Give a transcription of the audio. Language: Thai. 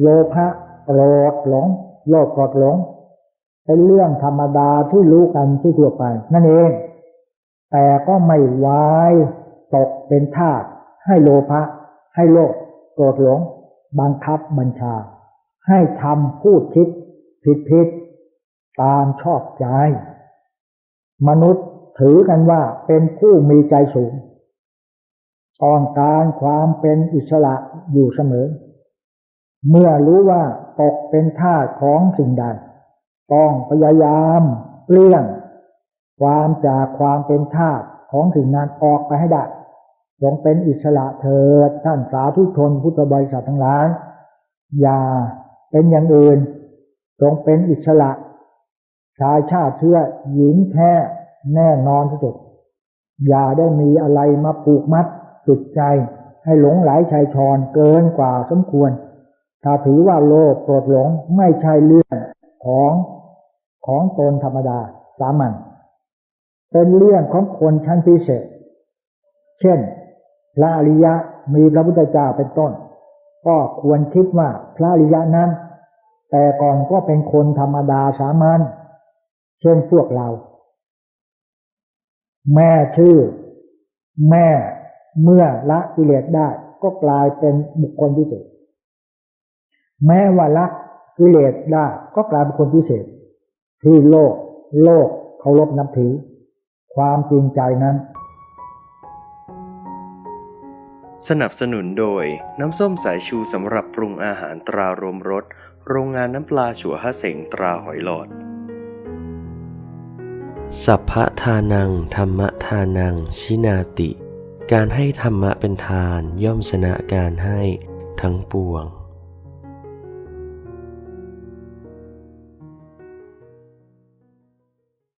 โลภะโกรธหลง โลภโกรธหลง เป็นเรื่องธรรมดาที่รู้กันที่ทั่วไป นั่นเอง แต่ก็ไม่วายตกเป็นทาสให้โลภะให้โลภโกรธหลง บังคับบัญชา ให้ทำพูดคิดผิดผิดตามชอบใจ มนุษย์ถือกันว่าเป็นผู้มีใจสูงต้องการความเป็นอิสระอยู่เสมอ เมื่อรู้ว่าตกเป็นทาสของสิ่งใด ต้องพยายามเปลี่ยนความจากความเป็นทาสของสิ่งนั้นออกไปให้ได้จงเป็นอิสระเถิดท่านสาธุชนพุทธบริษัททั้งหลายอย่าเป็นอย่างอื่นจงเป็นอิสระ ชายชาติเชื้อหญิงแท้แน่นอนที่สุด อย่าได้มีอะไรมาผูกมัดจิตใจให้หลงไหลชายชอนเกินกว่าสมควร ถ้าถือว่าโลภโกรธหลงไม่ใช่เรื่องของของตนธรรมดาสามัญเป็นเรื่องของคนชั้นพิเศษ เช่น พระอริยะมีพระพุทธเจ้าเป็นต้น ก็ควรคิดว่าพระอริยะนั้น แต่ก่อนก็เป็นคนธรรมดาสามัญเช่นพวกเรา แม่ชื่อ แม่เมื่อละกิเลสได้ก็กลายเป็นบุคคลพิเศษ แม้ว่าละกิเลสได้ก็กลายเป็นคนพิเศษ ที่โลก โลกเคารพนับถือ ความจริงใจนั้น สนับสนุนโดยน้ำส้มสายชูสำหรับปรุงอาหารตรารวมรสโรงงานน้ำปลาฉัวฮะเสงตราหอยหลอด สัพพทานัง ธรรมทานัง ชินาติ การให้ธรรมะเป็นทานย่อมชนะการให้ทั้งปวง